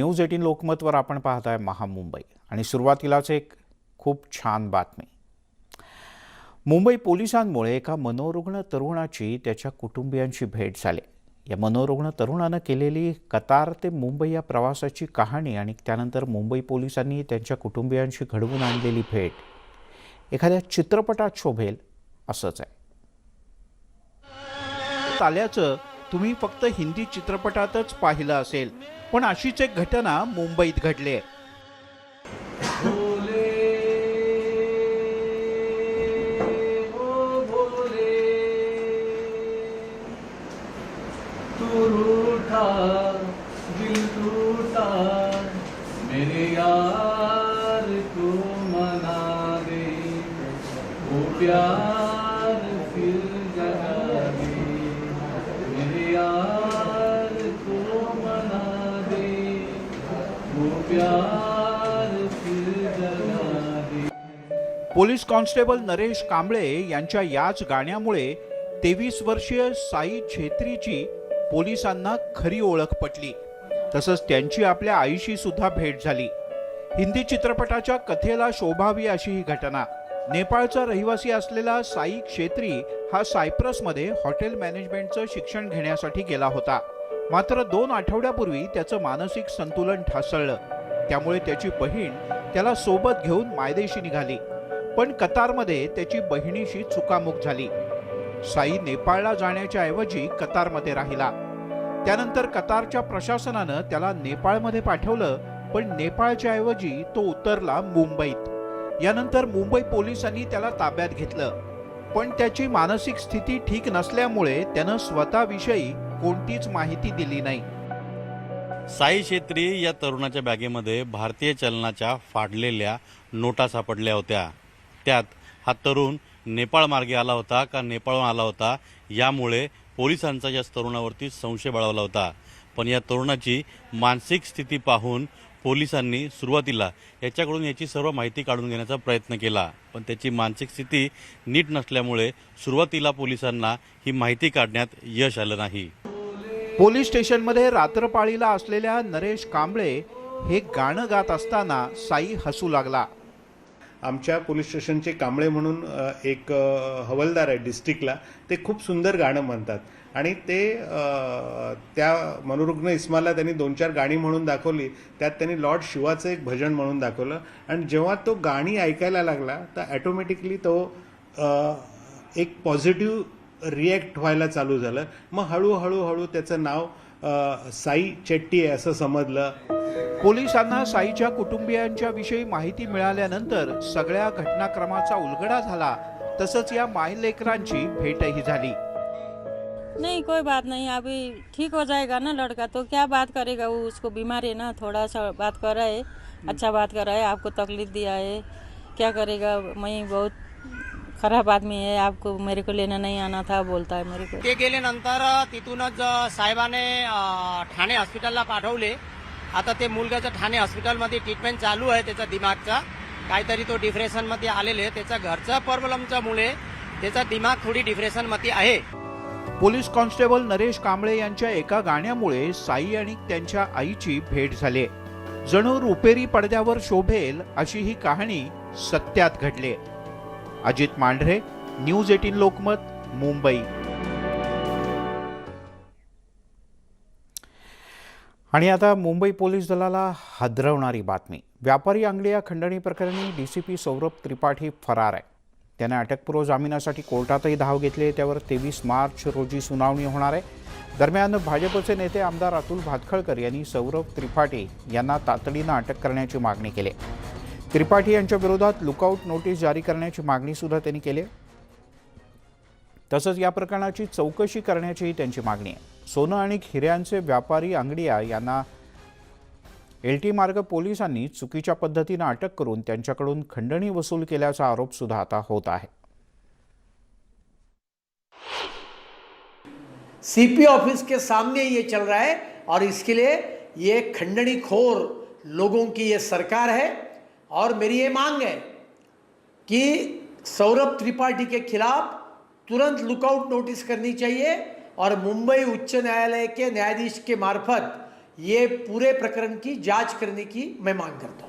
News eighteen लोकमतवर आपण पाहत आहे महामुंबई. आणि सुरुवातीलाच एक खूप छान बातमी. मुंबई पोलिसांमुळे एका मनोरुग्ण तरुणाची त्याच्या कुटुंबियांची भेट झाली. या मनोरुग्ण तरुणानं केलेली कतार ते मुंबई या प्रवासाची कहाणी आणि त्यानंतर मुंबई पोलिसांनी त्यांच्या कुटुंबियांशी घडवून आणलेली भेट. एखाद्या चित्रपटात शोभेल असंच आहे. आल्याचं तुम्ही फक्त हिंदी चित्रपटातच पाहिलं असेल. पण अशीच एक घटना मुंबईत घडली आहे पोलीस कॉन्स्टेबल नरेश कांबळे यांच्या याच गाण्यामुळे तेवीस वर्षीय साई छेत्रीची पोलिसांना खरी ओळख पटली. तसंच त्यांची आपल्या आईशी सुद्धा भेट झाली. हिंदी चित्रपटाच्या कथेला शोभावी अशी ही घटना. नेपाळचा रहिवासी असलेला साई क्षेत्री हा सायप्रसमध्ये हॉटेल मॅनेजमेंटचं शिक्षण घेण्यासाठी गेला होता. मात्र दोन आठवड्यापूर्वी त्याचं मानसिक संतुलन ढासळलं. त्यामुळे त्याची बहीण त्याला सोबत घेऊन मायदेशी निघाली. पण कतारमध्ये त्याची बहिणीशी चुकामुक झाली. साई नेपाळला जाण्याच्या ऐवजी कतारमध्ये राहिला. त्यानंतर कतारच्या प्रशासनानं त्याला नेपाळमध्ये पाठवलं पण नेपाळच्या ऐवजी तो उतरला मुंबईत. यानंतर मुंबई पोलिसांनी त्याला ताब्यात घेतलं. पण त्याची मानसिक स्थिती ठीक नसल्यामुळे त्यानं स्वतःविषयी कोणतीच माहिती दिली नाही. साई छेत्री या तरुणाच्या बॅगेमध्ये भारतीय चलनाच्या फाडलेल्या नोटा सापडल्या होत्या. त्यात हा तरुण नेपाळ मार्गे आला होता का नेपाळहून आला होता? यामुळे पोलिसांचा या तरुणावरती संशय बळावला होता. पण या तरुणाची मानसिक स्थिती पाहून पोलिसांनी सुरुवातीला याच्याकडून याची सर्व माहिती काढून घेण्याचा प्रयत्न केला. पण त्याची मानसिक स्थिती नीट नसल्यामुळे सुरुवातीला पोलिसांना ही माहिती काढण्यात यश आलं नाही. पोलीस स्टेशनमध्ये रात्रपाळीला असलेल्या नरेश कांबळे हे गाणं गात असताना साई हसू लागला. आमच्या पोलीस स्टेशनचे कांबळे म्हणून एक हवलदार आहे डिस्ट्रिक्टला ते खूप सुंदर गाणं म्हणतात. आणि ते त्या मनोरुग्ण इस्माला त्यांनी दोन चार गाणी म्हणून दाखवली त्यात त्यांनी लॉर्ड शिवाचं एक भजन म्हणून दाखवलं. आणि जेव्हा तो गाणी ऐकायला लागला तर ॲटोमॅटिकली तो एक पॉझिटिव्ह रिॲक्ट व्हायला चालू झालं. मग हळूहळू हळू त्याचं नाव साई चेट्टी आहे असं समजलं. पोलिसांना साईच्या कुटुंबियांच्या विषयी माहिती मिळाल्यानंतर सगळ्या घटनाक्रमाचा उलगडा झाला. तसंच या मायलेकरांची भेटही झाली. नहीं कोई बात नहीं. अभी ठीक हो जाएगा ना लड़का? तो क्या बात करेगा? वो उसको बीमार है ना? थोड़ा सा बात कर रहा है। अच्छा बात कर रहा है। आपको तकलीफ दिया है। क्या करेगा? मैं बहुत खराब आदमी है आपको मेरे को लेना नहीं आना था बोलता है मेरे को। ते गेल्यानंतर तिथूनच साहेबाने अ, ठाणे हॉस्पिटलला पाठवले. आता ते मुलग्याचं ठाणे हॉस्पिटलमध्ये ट्रीटमेंट चालू आहे त्याचा दिमागचा. काहीतरी तो डिप्रेशनमध्ये आलेले आहे. त्याचा घरच्या प्रॉब्लेमच्या मुळे त्याचा दिमाग थोडी डिप्रेशनमध्ये आहे. पोलीस कॉन्स्टेबल नरेश कांबळे यांच्या एका गाण्यामुळे साई आणि त्यांच्या आईची भेट झाली. जणू रुपेरी पडद्यावर शोभेल अशी ही कहाणी सत्यात घडली. Ajit Mandhare news eighteen Lokmat Mumbai. आणि आता मुंबई पोलीस दलाला हादरवणारी बातमी. व्यापारी अंगडी या खंडणी प्रकरणी डीसीपी सौरभ त्रिपाठी फरार आहे. त्याने अटकपूर्व जामिनासाठी कोर्टातही धाव घेतली आहे. त्यावर तेवीस मार्च रोजी सुनावणी होणार आहे. दरम्यान भाजपचे नेते आमदार अतुल भातखळकर यांनी सौरभ त्रिपाठी यांना तातडीनं अटक करण्याची मागणी केली त्रिपाठी यांच्या विरोधात लुकआउट नोटीस जारी करण्याची मागणी सुद्धा त्यांनी केली आहे. तसंच या प्रकरणाची चौकशी करण्याचीही त्यांची मागणी आहे. सोनं आणि हिऱ्यांचे व्यापारी अंगडिया यांना एल टी मार्ग पोलिसांनी चुकीच्या पद्धतीनं अटक करून त्यांच्याकडून खंडणी वसूल केल्याचा आरोप सुद्धा आता होत आहे. सीपी ऑफिस के सामने ये चल रहा है और इसके लिए ये खंडणी खोर लोगों की ये सरकार है। और मेरी ये मांग है कि सौरभ त्रिपाठी के खिलाफ तुरंत लुकआउट नोटिस करनी चाहिए और मुंबई उच्च न्यायालय के न्यायाधीश के मार्फत ये पूरे प्रकरण की जांच करने की मैं मांग करता हूँ।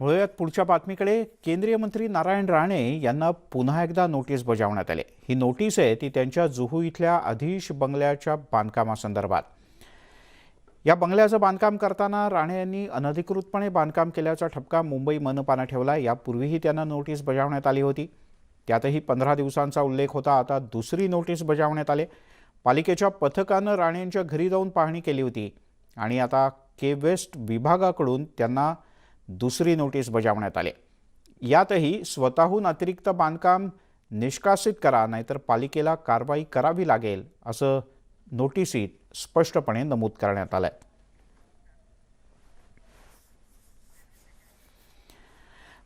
वळूयात पुढच्या बातमीकडे केंद्रीय मंत्री नारायण राणे यांना पुन्हा एकदा नोटीस बजावण्यात आली. ही नोटीस आहे ती त्यांच्या जुहू इथल्या अधीश बंगल्याच्या बांधकामासंदर्भात. या बंगल्याचं बांधकाम करताना राणे यांनी अनधिकृतपणे बांधकाम केल्याचा ठपका मुंबई मनपानं ठेवला यापूर्वीही त्यांना नोटीस बजावण्यात आली होती. त्यातही पंधरा दिवसांचा उल्लेख होता. आता दुसरी नोटीस बजावण्यात आले. पालिकेच्या पथकानं राणेंच्या घरी जाऊन पाहणी केली होती. आणि आता के वेस्ट विभागाकडून त्यांना दुसरी नोटीस बजावण्यात आली. यातही स्वतःहून अतिरिक्त बांधकाम निष्कासित करा नाहीतर पालिकेला कारवाई करावी लागेल असं नोटिसीत स्पष्टपणे नमूद करण्यात आलं आहे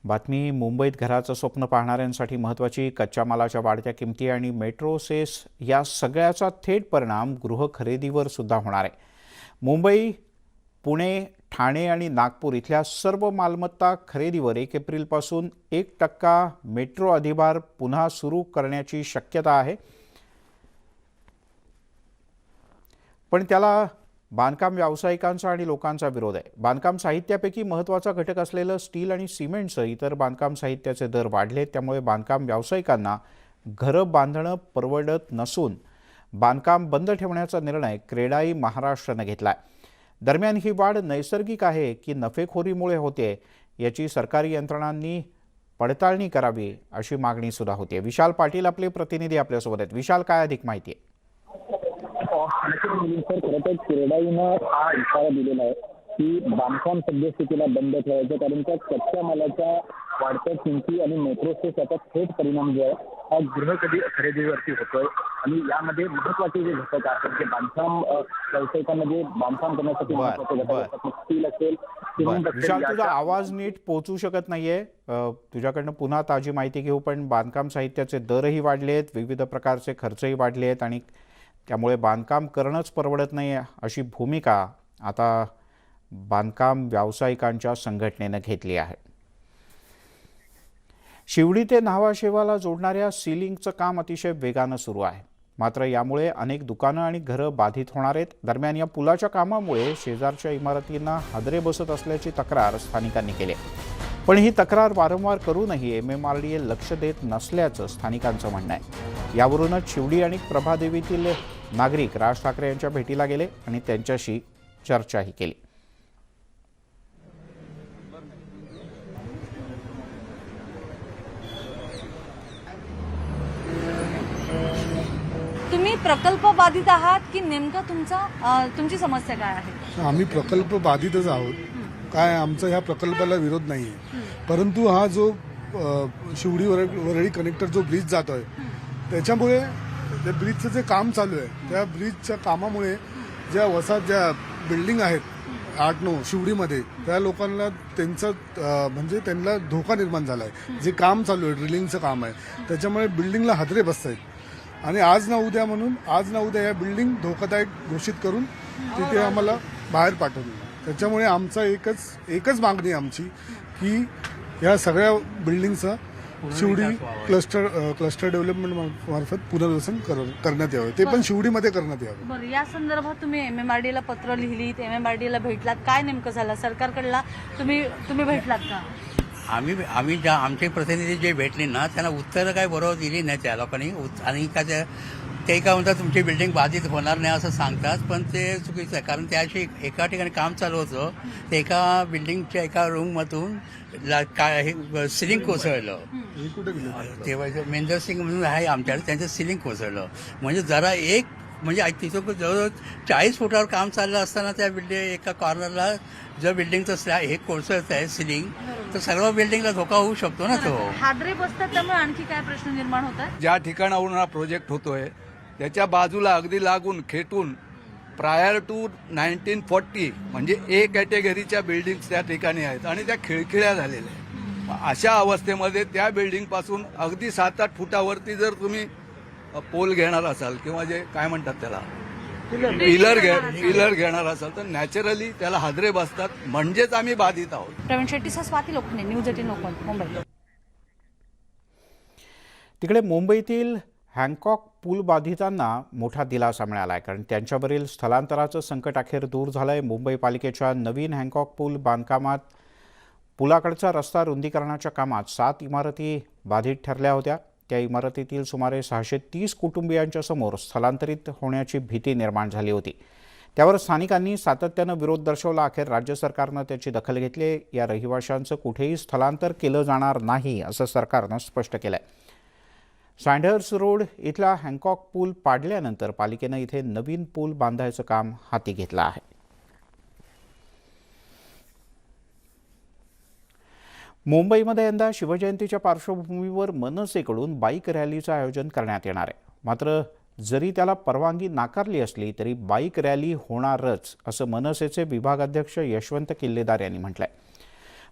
बातमी मुंबईत घराचं स्वप्न पाहणाऱ्यांसाठी महत्त्वाची कच्च्या मालाच्या वाढत्या किमती आणि मेट्रोसेस या सगळ्याचा थेट परिणाम गृह खरेदीवर सुद्धा होणार आहे. मुंबई पुणे ठाणे आणि नागपूर इथल्या सर्व मालमत्ता खरेदीवर एक एप्रिलपासून एक टक्का मेट्रो अधिभार पुन्हा सुरू करण्याची शक्यता आहे. पण त्याला बांधकाम व्यावसायिकांचा आणि लोकांचा विरोध आहे. बांधकाम साहित्यापैकी महत्त्वाचा घटक असलेलं स्टील आणि सिमेंटचं इतर बांधकाम साहित्याचे दर वाढले त्यामुळे बांधकाम व्यावसायिकांना घरं बांधणं परवडत नसून बांधकाम बंद ठेवण्याचा निर्णय क्रेडाई महाराष्ट्रानं घेतला आहे दरम्यान ही वाढ नैसर्गिक आहे की नफेखोरीमुळे होते याची सरकारी यंत्रणांनी पडताळणी करावी अशी मागणी सुद्धा होते विशाल पाटील आपले प्रतिनिधी आपल्यासोबत आहेत. विशाल काय अधिक माहिती आहे? सर खरं तर क्रेडाईनं हा इशारा दिलेला आहे की बांधकाम सद्यस्थितीला बंद ठेवायचं कारण त्या कच्च्या मालाच्या वाढत्या किमती आणि मेट्रोचे याचा थेट परिणाम जो आहे हा गृह कधी खरेदीवरती होतोय. आणि यामध्ये महत्त्वाचे जे घटक आहेत जे बांधकाम जे बांधकाम करण्यासाठी महत्त्वाचे घटक स्टील असेल विशाल तुझा आवाज नीट पोचू शकत नाहीये. तुझ्याकडनं पुन्हा ताजी माहिती घेऊ पण बांधकाम साहित्याचे दरही वाढले आहेत विविध प्रकारचे खर्चही वाढले आहेत आणि त्यामुळे बांधकाम करणंच परवडत नाही अशी भूमिका आता बांधकाम व्यावसायिकांच्या संघटनेनं घेतली आहे. शिवडी ते न्हावाशेवाला जोडणाऱ्या सिलिंगचं काम अतिशय वेगानं सुरू आहे. मात्र यामुळे अनेक दुकानं आणि घरं बाधित होणार आहेत. दरम्यान या पुलाच्या कामामुळे शेजारच्या इमारतींना हादरे बसत असल्याची तक्रार स्थानिकांनी केली आहे. पण ही तक्रार वारंवार करूनही M M R D A लक्ष देत नसल्याचं स्थानिकांचं म्हणणं आहे. यावरूनच शिवडी आणि प्रभादेवीतील नागरिक राज ठाकरे यांच्या भेटीला गेले आणि त्यांच्याशी चर्चाही केली. तुम्ही प्रकल्प बाधित आहात की नेमकं तुमचा तुमची समस्या काय आहे? आम्ही प्रकल्प बाधितच आहोत. काय आमचा ह्या प्रकल्पाला विरोध नाही आहे परंतु हा जो शिवडी वरळी वरळी कनेक्टर जो ब्रिज जातोय त्याच्यामुळे त्या ब्रिजचं जे काम चालू आहे त्या ब्रिजच्या कामामुळे ज्या वसात ज्या बिल्डिंग आहेत आठ नऊ शिवडीमध्ये त्या लोकांना त्यांचं म्हणजे त्यांना धोका निर्माण झाला आहे जे काम चालू आहे ड्रिलिंगचं काम आहे त्याच्यामुळे बिल्डिंगला हादरे बसत आहेत आणि आज ना उद्या म्हणून आज ना उद्या या बिल्डिंग धोकादायक घोषित करून तिथे आम्हाला बाहेर पाठवली त्याच्यामुळे आमचा एकच एकच मागणी आमची की या सगळ्या बिल्डिंगचं शिवडी क्लस्टर क्लस्टर डेव्हलपमेंट मार्फत पुनर्वसन कर- करण्यात यावं. ते पण शिवडीमध्ये करण्यात यावं. बरं या संदर्भात तुम्ही एम एम आर डी ला पत्र लिहिलीत एम एम आर डी ला भेटलात. काय नेमकं झालं? सरकारकडला तुम्ही तुम्ही भेटलात का? आम्ही आम्ही ज्या आमचे प्रतिनिधी जे भेटले ना त्यांना उत्तरं काय बरोबर दिली नाही त्या लोकांनी. उत- आणि का ते ते काय म्हणतात तुमची बिल्डिंग बाधित होणार नाही असं सांगतात. पण ते चुकीचं आहे. कारण त्याशी एका ठिकाणी काम चालू होतं. ते एका बिल्डिंगच्या एका रूममधून ला- काय हे सिलिंग कोसळलं. हे कुठे गेले तेव्हा मेंदर सिंग म्हणून आहे आमच्याकडे त्यांचं सिलिंग कोसळलं. म्हणजे जरा एक म्हणजे तिथं जवळजवळ चाळीस फुटावर काम चाललं असताना त्या बिल्डिंग एका कॉर्नरला जर बिल्डिंगचं स्लॅ हे कोसळत आहे सिलिंग तर सर्व बिल्डिंगला धोका होऊ शकतो ना तो. हादरे बसतात त्यामुळे आणखी काय प्रश्न निर्माण होतात? ज्या ठिकाणावरून हा प्रोजेक्ट होतोय त्याच्या बाजूला अगदी लागून खेटून प्रायर टू नाईन्टीन फोर्टी म्हणजे ए कॅटेगरीच्या बिल्डिंग्स त्या ठिकाणी आहेत आणि त्या खिळखिळ्या झालेल्या आहेत. अशा अवस्थेमध्ये त्या बिल्डिंगपासून अगदी सात आठ फुटावरती जर तुम्ही पोल घेणार असाल किंवा जे काय म्हणतात त्याला? पिलर घे पिलर घेणार असाल. तर नॅचरली त्याला हादरे बसतात. म्हणजेच आम्ही बाधित आहोत. प्रवीण शेट्टीसह स्वाती लोखंडे न्यूज एटीन लोकमत मुंबई. तिकडे मुंबईतील हँकॉक पूल बाधितांना मोठा दिलासा मिळाला आहे कारण त्यांच्यावरील स्थलांतराचं संकट अखेर दूर झालं आहे मुंबई पालिकेच्या नवीन हँकॉक पूल बांधकामात पुलाकडचा रस्ता रुंदीकरणाच्या कामात सात इमारती बाधित ठरल्या होत्या. त्या इमारतीतील सुमारे सहाशे तीस कुटुंबियांच्या समोर स्थलांतरित होण्याची भीती निर्माण झाली होती. त्यावर स्थानिकांनी सातत्यानं विरोध दर्शवला. अखेर राज्य सरकारनं त्याची दखल घेतली. या रहिवाशांचं कुठेही स्थलांतर केलं जाणार नाही असं सरकारनं स्पष्ट केलं आहे सँडर्स रोड इथला हँकॉक पूल पाडल्यानंतर पालिकेनं इथे नवीन पूल बांधायचं काम हाती घेतलं आहे. मुंबईमध्ये यंदा शिवजयंतीच्या पार्श्वभूमीवर मनसेकडून बाईक रॅलीचं आयोजन करण्यात येणार आहे. मात्र जरी त्याला परवानगी नाकारली असली तरी बाईक रॅली होणारच असं मनसेचे विभागाध्यक्ष यशवंत किल्लेदार यांनी म्हटलंय.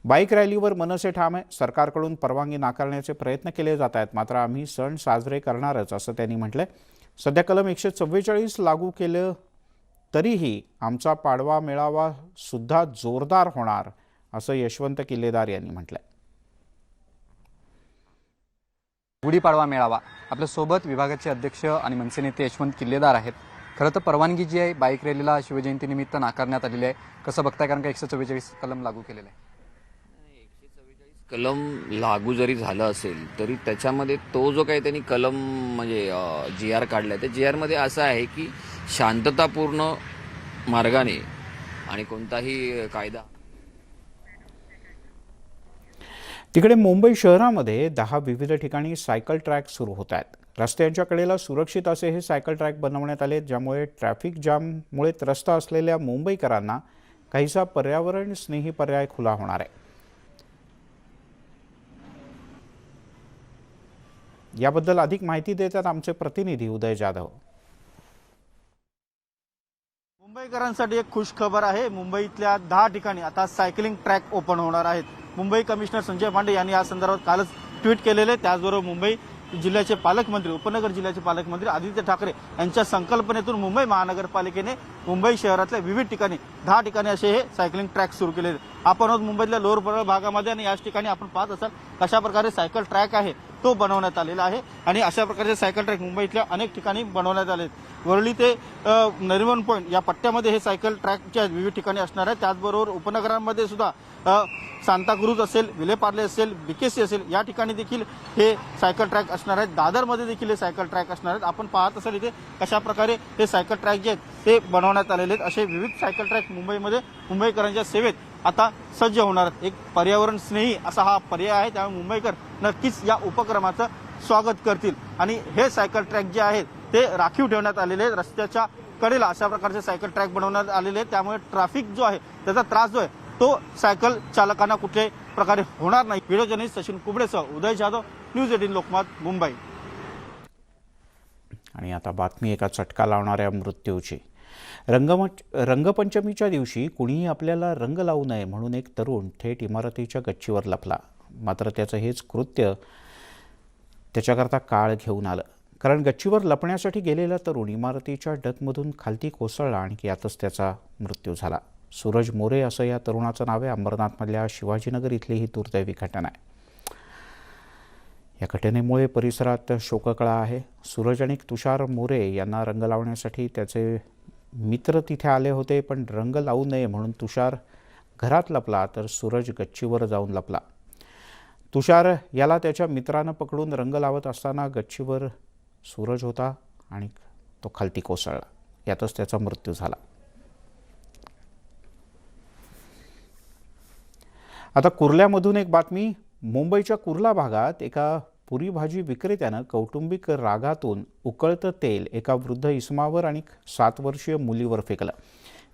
बाईक रॅलीवर मनसे ठाम आहे सरकारकडून परवानगी नाकारण्याचे प्रयत्न केले जात आहेत मात्र आम्ही सण साजरे करणारच असं त्यांनी म्हटलंय. सध्या कलम एकशे चव्वेचाळीस लागू केलं तरीही आमचा पाडवा मेळावा सुद्धा जोरदार होणार असं यशवंत किल्लेदार यांनी म्हटलंय. गुढीपाडवा मेळावा. आपल्यासोबत विभागाचे अध्यक्ष आणि मनसे नेते यशवंत किल्लेदार आहेत. खरं तर परवानगी जी आहे. बाईक रॅलीला शिवजयंतीनिमित्त नाकारण्यात आलेली आहे. कसं बघताय? कारण का एकशे चव्वेचाळीस कलम लागू केलेलं आहे. कलम लागू जरी झालं असेल तरी त्याच्यामध्ये तो जो काही त्यांनी कलम म्हणजे जी आर काढलाय त्या जी आरमध्ये असं आहे की शांततापूर्ण मार्गाने आणि कोणताही कायदा तिकडे मुंबई शहरामध्ये दहा विविध ठिकाणी सायकल ट्रॅक सुरू होत आहेत. रस्त्यांच्या कडेला सुरक्षित असे हे सायकल ट्रॅक बनवण्यात आले ज्यामुळे ट्रॅफिक जाममुळे त्रस्त असलेल्या मुंबईकरांना काहीसा पर्यावरण स्नेही पर्याय खुला होणार आहे. याबद्दल अधिक माहिती देतात आमचे प्रतिनिधी उदय जाधव. मुंबईकरांसाठी एक खुश खबर आहे. मुंबईतल्या दहा ठिकाणी आता सायकलिंग ट्रॅक ओपन होणार आहेत. मुंबई कमिशनर संजय पांडे यांनी या संदर्भात कालच ट्विट केलेले. त्याचबरोबर मुंबई जिल्ह्याचे पालकमंत्री उपनगर जिल्ह्याचे पालकमंत्री आदित्य ठाकरे यांच्या संकल्पनेतून मुंबई महानगरपालिकेने मुंबई शहरातल्या विविध ठिकाणी दहा ठिकाणी असे हे सायकलिंग ट्रॅक सुरू केले आपण आहोत मुंबईतल्या लोअर परळ भागामध्ये आणि याच ठिकाणी आपण पाहत असाल कशा प्रकारे सायकल ट्रॅक आहे तो बनवण्यात आलेला आहे आणि अशा प्रकारचे सायकल ट्रॅक मुंबईतल्या अनेक ठिकाणी बनवण्यात आले आहेत. वरळी ते नरिमन पॉईंट या पट्ट्यामध्ये हे सायकल ट्रॅकच्या विविध ठिकाणी असणार आहे त्याचबरोबर उपनगरांमध्ये सुद्धा सांताक्रूज असेल विलेपार्ले असेल बीकेसी असेल या ठिकाणी देखील हे सायकल ट्रॅक असणार आहेत. दादरमध्ये देखील हे सायकल ट्रॅक असणार आहेत. आपण पाहत असाल इथे कशा प्रकारे हे सायकल ट्रॅक जे आहेत ते बनवण्यात आलेले आहेत. असे विविध सायकल ट्रॅक मुंबईमध्ये मुंबईकरांच्या सेवेत आता सज्ज होणार आहेत. एक पर्यावरण स्नेही असा हा पर्याय आहे. त्यामुळे मुंबईकर नक्कीच या उपक्रमाचं स्वागत करतील. आणि हे सायकल ट्रॅक जे आहेत ते राखीव ठेवण्यात आलेले आहेत. रस्त्याच्या कडेला अशा प्रकारचे सायकल ट्रॅक बनवण्यात आलेले आहेत. त्यामुळे ट्रॅफिक जो आहे त्याचा त्रास जो आहे तो सायकल चालकांना कुठल्याही प्रकारे होणार नाही. व्हिडिओ जर्नलिस्ट सचिन कुबडेसह उदय जाधव न्यूज एटीन लोकमत मुंबई. आणि आता बातमी एका चटका लावणाऱ्या मृत्यूची. रंगमंच रंगपंचमीच्या दिवशी कुणीही आपल्याला रंग लावू नये म्हणून एक तरुण थेट इमारतीच्या गच्चीवर लपला. मात्र त्याचं हेच कृत्य त्याच्याकरता काळ घेऊन आलं. कारण गच्चीवर लपण्यासाठी गेलेला तरुण इमारतीच्या डकमधून खालती कोसळला आणि यातच त्याचा मृत्यू झाला. सूरज मोरे असं या तरुणाचं नाव आहे. अंबरनाथमधल्या शिवाजीनगर इथली ही दुर्दैवी घटना आहे. या घटनेमुळे परिसरात शोककळा आहे. सूरज आणि तुषार मोरे यांना रंग लावण्यासाठी त्याचे मित्र तिथे आले होते पण रंग लावू नये म्हणून तुषार घरात लपला तर सूरज गच्चीवर जाऊन लपला. तुषार याला त्याच्या मित्रानं पकडून रंग लावत असताना गच्चीवर सूरज होता आणि तो खालती कोसळला. यातच त्याचा मृत्यू झाला. आता कुर्ल्यामधून एक बातमी. मुंबईच्या कुर्ला भागात एका पुरी भाजी विक्रेत्यानं कौटुंबिक रागातून उकळतं तेल एका वृद्ध इसमावर आणि सात वर्षीय मुलीवर फेकलं.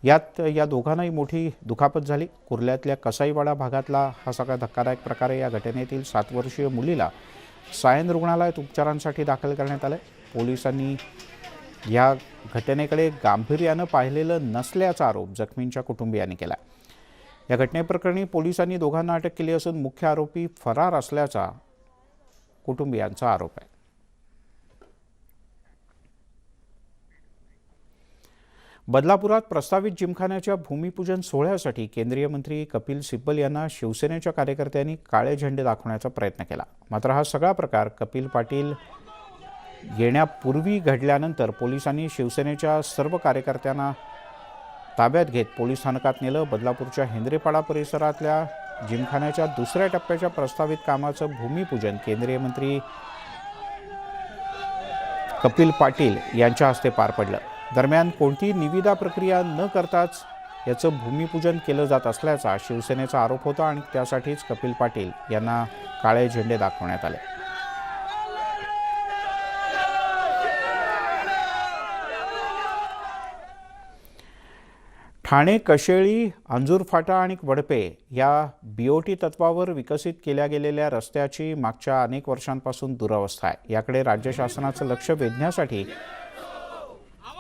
यात या दोघांनाही मोठी दुखापत झाली. कुर्ल्यातल्या कसाईवाडा भागातला हा सगळा धक्कादायक प्रकार आहे. या घटनेतील सात वर्षीय मुलीला सायन रुग्णालयात उपचारांसाठी दाखल करण्यात आलं पोलिसांनी या घटनेकडे गांभीर्यानं पाहिलेलं नसल्याचा आरोप जखमींच्या कुटुंबियांनी केला या घटनेप्रकरणी पोलिसांनी दोघांना अटक केली असून मुख्य आरोपी फरार असल्याचा कुटुंबियांचा आरोप आहे. बदलापुरात प्रस्तावित जिमखान्याच्या भूमिपूजन सोहळ्यासाठी केंद्रीय मंत्री कपिल सिब्बल यांना शिवसेनेच्या कार्यकर्त्यांनी काळे झेंडे दाखवण्याचा प्रयत्न केला. मात्र हा सगळा प्रकार कपिल पाटील येण्यापूर्वी घडल्यानंतर पोलिसांनी शिवसेनेच्या सर्व कार्यकर्त्यांना ताब्यात घेत पोलीस स्थानकात नेलं. बदलापूरच्या हेंद्रेपाडा परिसरातल्या जिमखान्याच्या दुसऱ्या टप्प्याच्या प्रस्तावित कामाचं भूमिपूजन केंद्रीय मंत्री कपिल पाटील यांच्या हस्ते पार पडलं. दरम्यान कोणतीही निविदा प्रक्रिया न करताच याचं भूमिपूजन केलं जात असल्याचा शिवसेनेचा आरोप होता आणि त्यासाठीच कपिल पाटील यांना काळे झेंडे दाखवण्यात आले. ठाणे कशेळी अंजूरफाटा आणि वडपे या बीओटी तत्वावर विकसित केल्या गेलेल्या रस्त्याची मागच्या अनेक वर्षांपासून दुरावस्था आहे. याकडे राज्य शासनाचं लक्ष वेधण्यासाठी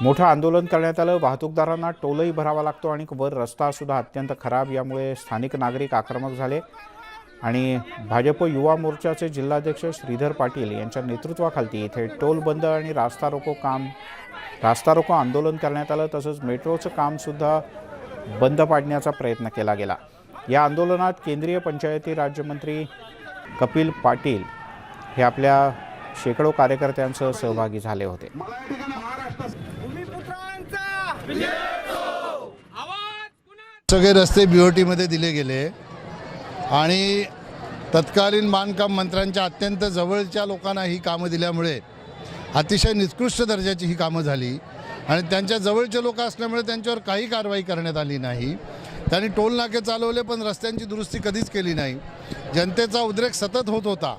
मोठं आंदोलन करण्यात आलं. वाहतूकदारांना टोलही भरावा लागतो आणि वर रस्ता सुद्धा अत्यंत खराब यामुळे स्थानिक नागरिक आक्रमक झाले. आणि भाजप युवा मोर्चाचे जिल्हाध्यक्ष श्रीधर पाटील यांच्या नेतृत्वाखाली इथे टोल बंद आणि रास्ता रोको काम रास्ता रोको आंदोलन करण्यात आलं तसंच मेट्रोचं कामसुद्धा बंद पाडण्याचा प्रयत्न केला गेला. या आंदोलनात केंद्रीय पंचायती राज्यमंत्री कपिल पाटील हे आपल्या शेकडो कार्यकर्त्यांसह सहभागी झाले होते. सगळे रस्ते बीओटीमध्ये दिले गेले आणि तत्कालीन बांधकाम मंत्र्यांच्या अत्यंत जवळच्या लोकांना ही कामं दिल्यामुळे अतिशय निकृष्ट दर्जाची ही कामं झाली. आणि त्यांच्या जवळचे लोक असल्यामुळे त्यांच्यावर काही कारवाई करण्यात आली नाही. त्यांनी टोल नाके चालवले पण रस्त्यांची दुरुस्ती कधीच केली नाही. जनतेचा उद्रेक सतत होत होता.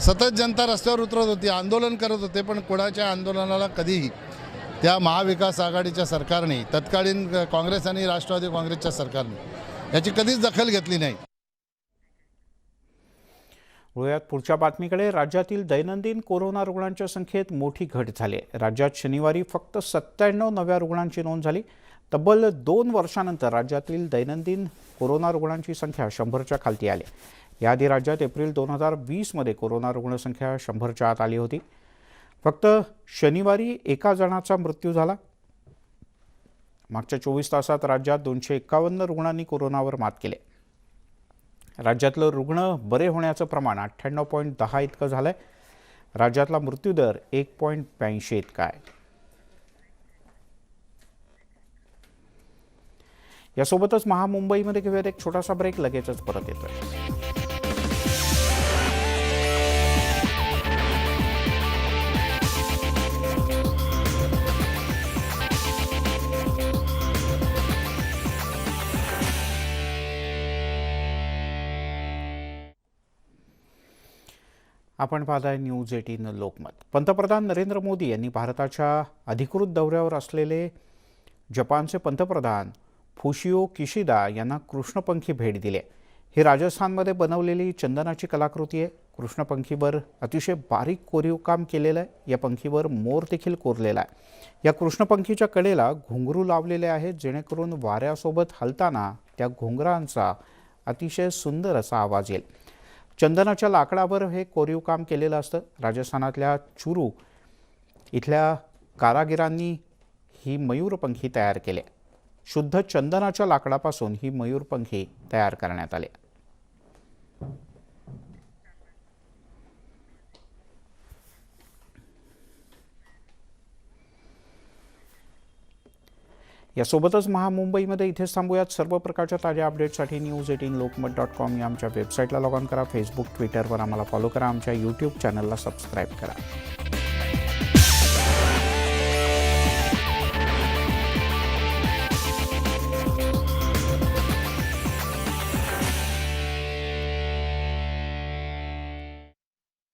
सतत जनता रस्त्यावर उतरत होती आंदोलन करत होते पण कोणाच्या आंदोलनाला कधीही त्या महाविकास आघाडीच्या सरकारने तत्कालीन काँग्रेस आणि राष्ट्रवादी काँग्रेसच्या सरकारने याची कधीच दखल घेतली नाही. वळूयात पुढच्या बातमीकडे. राज्यातील दैनंदिन कोरोना रुग्णांच्या संख्येत मोठी घट झाली. आहे राज्यात शनिवारी फक्त सत्त्याण्णव नव्या रुग्णांची नोंद झाली. तब्बल दोन वर्षानंतर राज्यातील दैनंदिन कोरोना रुग्णांची संख्या शंभरच्या खालती आली. याआधी राज्यात एप्रिल दोन हजार वीसमध्ये कोरोना रुग्णसंख्या शंभरच्या आत आली होती. फक्त शनिवारी एका जणाचा मृत्यू झाला. मागच्या चोवीस तासात राज्यात दोनशे एक्कावन्न रुग्णांनी कोरोनावर मात केले. राज्यातलं रुग्ण बरे होण्याचं प्रमाण अठ्ठ्याण्णव पॉईंट दहा इतकं झालं आहे राज्यातला मृत्यूदर एक पॉईंट ब्याऐंशी इतका आहे. यासोबतच महामुंबईमध्ये घेऊयात एक छोटासा ब्रेक लगेचच परत येतोय. आपण पाहताय न्यूज एटीन लोकमत. पंतप्रधान नरेंद्र मोदी यांनी भारताच्या अधिकृत दौऱ्यावर असलेले जपानचे पंतप्रधान फुशिओ किशिदा यांना कृष्णपंखी भेट दिली आहे. ही राजस्थानमध्ये बनवलेली चंदनाची कलाकृती आहे. कृष्णपंखीवर अतिशय बारीक कोरीव काम केलेलं आहे. या पंखीवर मोर देखील कोरलेला आहे. या कृष्णपंखीच्या कडेला घुंगरू लावलेले आहेत. जेणेकरून वाऱ्यासोबत हलताना त्या घुंगरांचा अतिशय सुंदर असा आवाज येईल. चंदनाच्या लाकडावर हे कोरीव काम केलेलं असतं. राजस्थानातल्या चुरू इथल्या कारागिरांनी ही मयूरपंखी तयार केल्या. शुद्ध चंदनाच्या लाकडापासून ही मयूरपंखी तयार करण्यात आली यासोबतच महामुंबईमध्ये इथेच थांबूयात. सर्व प्रकारच्या ताज्या अपडेटसाठी news eighteen Lokmat dot com या आमच्या वेबसाईटला लॉग ऑन करा. फेसबुक ट्विटरवर आम्हाला फॉलो करा. आमच्या यूट्यूब चॅनलला सबस्क्राईब करा.